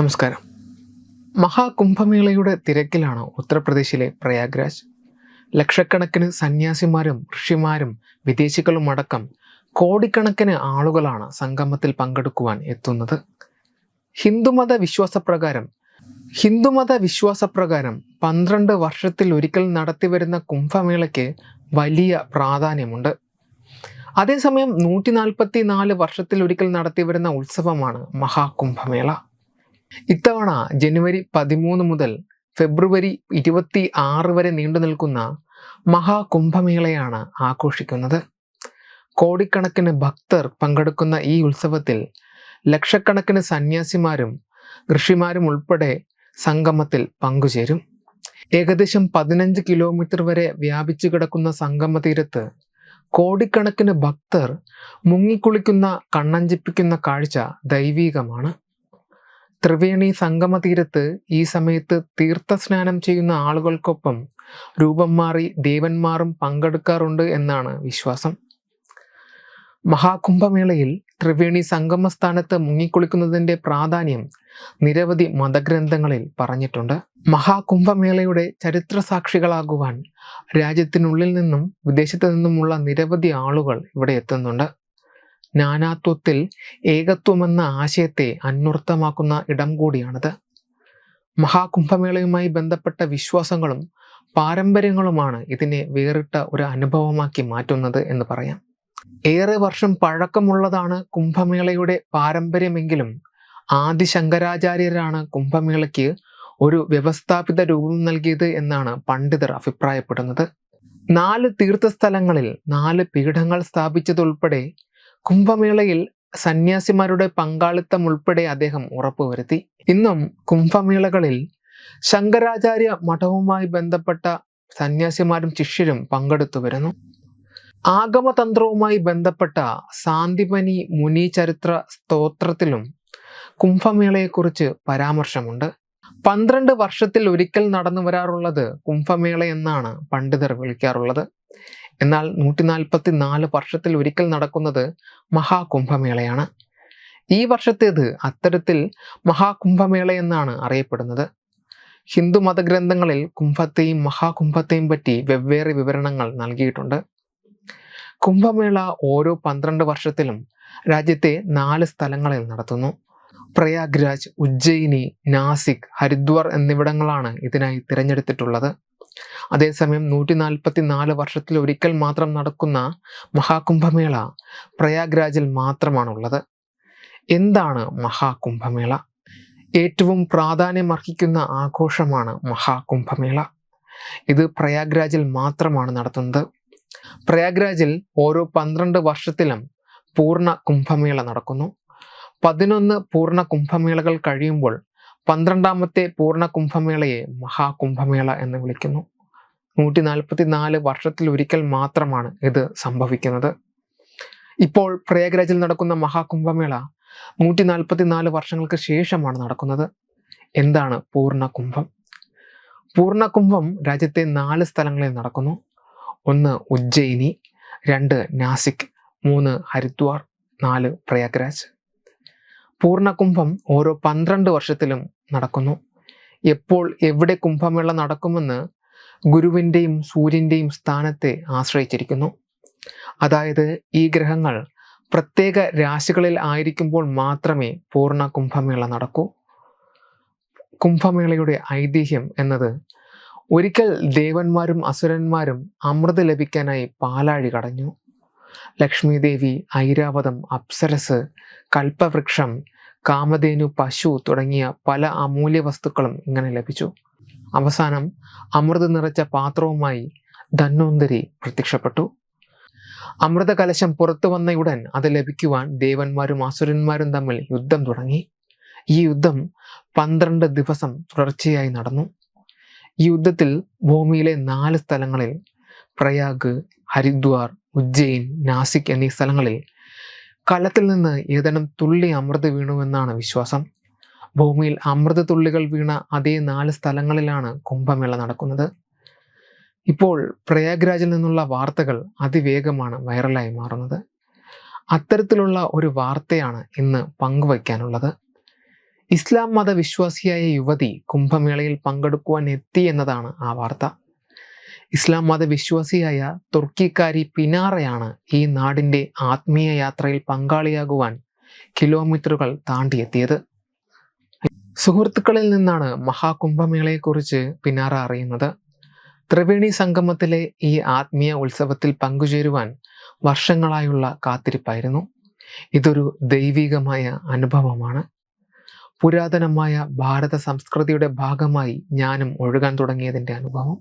നമസ്കാരം. മഹാകുംഭമേളയുടെ തിരക്കിലാണ് ഉത്തർപ്രദേശിലെ പ്രയാഗ്രാജ്. ലക്ഷക്കണക്കിന് സന്യാസിമാരും ഋഷിമാരും വിദേശികളും അടക്കം കോടിക്കണക്കിന് ആളുകളാണ് സംഗമത്തിൽ പങ്കെടുക്കുവാൻ എത്തുന്നത്. ഹിന്ദുമത വിശ്വാസപ്രകാരം ഹിന്ദുമത വിശ്വാസപ്രകാരം പന്ത്രണ്ട് വർഷത്തിൽ ഒരിക്കൽ നടത്തിവരുന്ന കുംഭമേളയ്ക്ക് വലിയ പ്രാധാന്യമുണ്ട്. അതേസമയം നൂറ്റി നാൽപ്പത്തി നാല് വർഷത്തിൽ ഒരിക്കൽ നടത്തിവരുന്ന ഉത്സവമാണ് മഹാകുംഭമേള. ഇത്തവണ ജനുവരി പതിമൂന്ന് മുതൽ ഫെബ്രുവരി ഇരുപത്തി ആറ് വരെ നീണ്ടു നിൽക്കുന്ന മഹാകുംഭമേളയാണ് ആഘോഷിക്കുന്നത്. കോടിക്കണക്കിന് ഭക്തർ പങ്കെടുക്കുന്ന ഈ ഉത്സവത്തിൽ ലക്ഷക്കണക്കിന് സന്യാസിമാരും ഋഷിമാരും ഉൾപ്പെടെ സംഗമത്തിൽ പങ്കുചേരും. ഏകദേശം പതിനഞ്ച് കിലോമീറ്റർ വരെ വ്യാപിച്ചു കിടക്കുന്ന സംഗമ തീരത്ത് കോടിക്കണക്കിന് ഭക്തർ മുങ്ങിക്കുളിക്കുന്ന കണ്ണഞ്ചിപ്പിക്കുന്ന കാഴ്ച ദൈവീകമാണ്. ത്രിവേണി സംഗമ തീരത്ത് ഈ സമയത്ത് തീർത്ഥസ്നാനം ചെയ്യുന്ന ആളുകൾക്കൊപ്പം രൂപം മാറി ദേവന്മാരും പങ്കെടുക്കാറുണ്ട് എന്നാണ് വിശ്വാസം. മഹാകുംഭമേളയിൽ ത്രിവേണി സംഗമസ്ഥാനത്ത് മുങ്ങിക്കുളിക്കുന്നതിന്റെ പ്രാധാന്യം നിരവധി മതഗ്രന്ഥങ്ങളിൽ പറഞ്ഞിട്ടുണ്ട്. മഹാകുംഭമേളയുടെ ചരിത്ര സാക്ഷികളാകുവാൻ രാജ്യത്തിനുള്ളിൽ നിന്നും വിദേശത്തു നിന്നുമുള്ള നിരവധി ആളുകൾ ഇവിടെ എത്തുന്നുണ്ട്. നാനാത്വത്തിൽ ഏകത്വമെന്ന ആശയത്തെ അന്വർത്ഥമാക്കുന്ന ഇടം കൂടിയാണിത്. മഹാകുംഭമേളയുമായി ബന്ധപ്പെട്ട വിശ്വാസങ്ങളും പാരമ്പര്യങ്ങളുമാണ് ഇതിനെ വേറിട്ട ഒരു അനുഭവമാക്കി മാറ്റുന്നത് എന്ന് പറയാം. ഏറെ വർഷം പഴക്കമുള്ളതാണ് കുംഭമേളയുടെ പാരമ്പര്യമെങ്കിലും ആദി ശങ്കരാചാര്യരാണ് കുംഭമേളയ്ക്ക് ഒരു വ്യവസ്ഥാപിത രൂപം നൽകിയത് എന്നാണ് പണ്ഡിതർ അഭിപ്രായപ്പെടുന്നത്. നാല് തീർത്ഥസ്ഥലങ്ങളിൽ നാല് പീഠങ്ങൾ സ്ഥാപിച്ചതുൾപ്പെടെ കുംഭമേളയിൽ സന്യാസിമാരുടെ പങ്കാളിത്തം ഉൾപ്പെടെ അദ്ദേഹം ഉറപ്പുവരുത്തി. ഇന്നും കുംഭമേളകളിൽ ശങ്കരാചാര്യ മഠവുമായി ബന്ധപ്പെട്ട സന്യാസിമാരും ശിഷ്യരും പങ്കെടുത്തു വരുന്നു. ആഗമതന്ത്രവുമായി ബന്ധപ്പെട്ട സാന്തിപനി മുനി ചരിത്ര സ്തോത്രത്തിലും കുംഭമേളയെക്കുറിച്ച് പരാമർശമുണ്ട്. പന്ത്രണ്ട് വർഷത്തിൽ ഒരിക്കൽ നടന്നു വരാറുള്ളത് കുംഭമേള എന്നാണ് പണ്ഡിതർ വിളിക്കാറുള്ളത്. എന്നാൽ നൂറ്റി നാൽപ്പത്തി നാല് വർഷത്തിൽ ഒരിക്കൽ നടക്കുന്നത് മഹാകുംഭമേളയാണ്. ഈ വർഷത്തേത് അത്തരത്തിൽ മഹാകുംഭമേള എന്നാണ് അറിയപ്പെടുന്നത്. ഹിന്ദു മതഗ്രന്ഥങ്ങളിൽ കുംഭത്തെയും മഹാകുംഭത്തെയും പറ്റി വെവ്വേറെ വിവരണങ്ങൾ നൽകിയിട്ടുണ്ട്. കുംഭമേള ഓരോ പന്ത്രണ്ട് വർഷത്തിലും രാജ്യത്തെ നാല് സ്ഥലങ്ങളിൽ നടത്തുന്നു. പ്രയാഗ്രാജ് ഉജ്ജയിനി നാസിക് ഹരിദ്വാർ എന്നിവിടങ്ങളാണ് ഇതിനായി തിരഞ്ഞെടുത്തിട്ടുള്ളത്. അതേസമയം നൂറ്റി നാൽപ്പത്തി നാല് വർഷത്തിൽ ഒരിക്കൽ മാത്രം നടക്കുന്ന മഹാകുംഭമേള പ്രയാഗ്രാജിൽ മാത്രമാണുള്ളത്. എന്താണ് മഹാകുംഭമേള? ഏറ്റവും പ്രാധാന്യമർഹിക്കുന്ന ആഘോഷമാണ് മഹാകുംഭമേള. ഇത് പ്രയാഗ്രാജിൽ മാത്രമാണ് നടത്തുന്നത്. പ്രയാഗ്രാജിൽ ഓരോ പന്ത്രണ്ട് വർഷത്തിലും പൂർണ കുംഭമേള നടക്കുന്നു. പതിനൊന്ന് പൂർണ കുംഭമേളകൾ കഴിയുമ്പോൾ പന്ത്രണ്ടാമത്തെ പൂർണ കുംഭമേളയെ മഹാകുംഭമേള എന്ന് വിളിക്കുന്നു. നൂറ്റി നാൽപ്പത്തി നാല് വർഷത്തിൽ ഒരിക്കൽ മാത്രമാണ് ഇത് സംഭവിക്കുന്നത്. ഇപ്പോൾ പ്രയാഗ്രാജിൽ നടക്കുന്ന മഹാകുംഭമേള നൂറ്റി നാൽപ്പത്തി നാല് വർഷങ്ങൾക്ക് ശേഷമാണ് നടക്കുന്നത്. എന്താണ് പൂർണ കുംഭം പൂർണ കുംഭം രാജ്യത്തെ നാല് സ്ഥലങ്ങളിൽ നടക്കുന്നു. ഒന്ന് ഉജ്ജയിനി രണ്ട് നാസിക് മൂന്ന് ഹരിദ്വാർ നാല് പ്രയാഗ്രാജ്. പൂർണകുംഭം ഓരോ പന്ത്രണ്ട് വർഷത്തിലും നടക്കുന്നു. എപ്പോൾ എവിടെ കുംഭമേള നടക്കുമെന്ന് ഗുരുവിന്റെയും സൂര്യന്റെയും സ്ഥാനത്തെ ആശ്രയിച്ചിരിക്കുന്നു. അതായത് ഈ ഗ്രഹങ്ങൾ പ്രത്യേക രാശികളിൽ ആയിരിക്കുമ്പോൾ മാത്രമേ പൂർണ കുംഭമേള നടക്കൂ. കുംഭമേളയുടെ ഐതിഹ്യം എന്നത് ഒരിക്കൽ ദേവന്മാരും അസുരന്മാരും അമൃത് ലഭിക്കാനായി പാലാഴി കടഞ്ഞു. ലക്ഷ്മി ദേവി ഐരാവതം അപ്സരസ് കൽപ്പവൃക്ഷം കാമധേനു പശു തുടങ്ങിയ പല അമൂല്യ വസ്തുക്കളും ഇങ്ങനെ ലഭിച്ചു. അവസാനം അമൃത് നിറച്ച പാത്രവുമായി ധന്വന്തരി പ്രത്യക്ഷപ്പെട്ടു. അമൃത കലശം പുറത്തു വന്നയുടൻ അത് ലഭിക്കുവാൻ ദേവന്മാരും അസുരന്മാരും തമ്മിൽ യുദ്ധം തുടങ്ങി. ഈ യുദ്ധം പന്ത്രണ്ട് ദിവസം തുടർച്ചയായി നടന്നു. ഈ യുദ്ധത്തിൽ ഭൂമിയിലെ നാല് സ്ഥലങ്ങളിൽ പ്രയാഗ് ഹരിദ്വാർ ഉജ്ജയിൻ നാസിക് എന്നീ സ്ഥലങ്ങളിൽ കലത്തിൽ നിന്ന് ഏതാനും തുള്ളി അമൃത് വീണു എന്നാണ് വിശ്വാസം. ഭൂമിയിൽ അമൃത തുള്ളികൾ വീണ അതേ നാല് സ്ഥലങ്ങളിലാണ് കുംഭമേള നടക്കുന്നത്. ഇപ്പോൾ പ്രയാഗ്രാജിൽ നിന്നുള്ള വാർത്തകൾ അതിവേഗമാണ് വൈറലായി മാറുന്നത്. അത്തരത്തിലുള്ള ഒരു വാർത്തയാണ് ഇന്ന് പങ്കുവയ്ക്കാനുള്ളത്. ഇസ്ലാം മതവിശ്വാസിയായ യുവതി കുംഭമേളയിൽ പങ്കെടുക്കുവാൻ എത്തി എന്നതാണ് ആ വാർത്ത. ഇസ്ലാം മതവിശ്വാസിയായ തുർക്കിക്കാരി പിനാറയാണ് ഈ നാടിന്റെ ആത്മീയ യാത്രയിൽ പങ്കാളിയാകുവാൻ കിലോമീറ്ററുകൾ താണ്ടിയെത്തിയത്. സുഹൃത്തുക്കളിൽ നിന്നാണ് മഹാകുംഭമേളയെക്കുറിച്ച് പിനാറ അറിയുന്നത്. ത്രിവേണി സംഗമത്തിലെ ഈ ആത്മീയ ഉത്സവത്തിൽ പങ്കുചേരുവാൻ വർഷങ്ങളായുള്ള കാത്തിരിപ്പായിരുന്നു. ഇതൊരു ദൈവികമായ അനുഭവമാണ്. പുരാതനമായ ഭാരത സംസ്കൃതിയുടെ ഭാഗമായി ഞാനും ഒഴുകാൻ തുടങ്ങിയതിന്റെ അനുഭവം.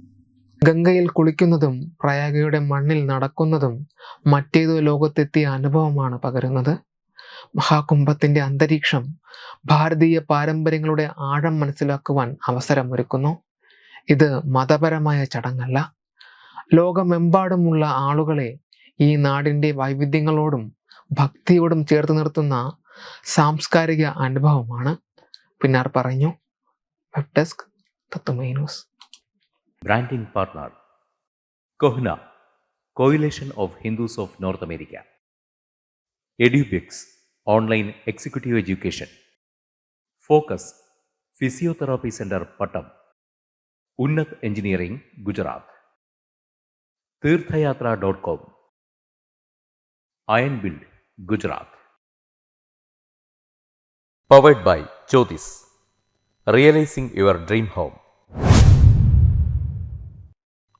ഗംഗയിൽ കുളിക്കുന്നതും പ്രയാഗയുടെ മണ്ണിൽ നടക്കുന്നതും മറ്റേതോ ലോകത്തെത്തിയ അനുഭവമാണ് പകരുന്നത്. മഹാകുംഭത്തിന്റെ അന്തരീക്ഷം ഭാരതീയ പാരമ്പര്യങ്ങളുടെ ആഴം മനസ്സിലാക്കുവാൻ അവസരമൊരുക്കുന്നു. ഇത് മതപരമായ ചടങ്ങല്ല. ലോകമെമ്പാടുമുള്ള ആളുകളെ ഈ നാടിന്റെ വൈവിധ്യങ്ങളോടും ഭക്തിയോടും ചേർത്ത് നിർത്തുന്ന സാംസ്കാരിക അനുഭവമാണ്. പിന്നാർ പറഞ്ഞു. Web desk news. Branding partner Kohna, Coalition of Hindus of North America. EduBix, Online Executive Education. Focus, Physiotherapy Center, Pattam. Unnat Engineering, Gujarat. Tirthayatra.com. Iron Build, Gujarat. Powered by Jyotis. Realizing your dream home.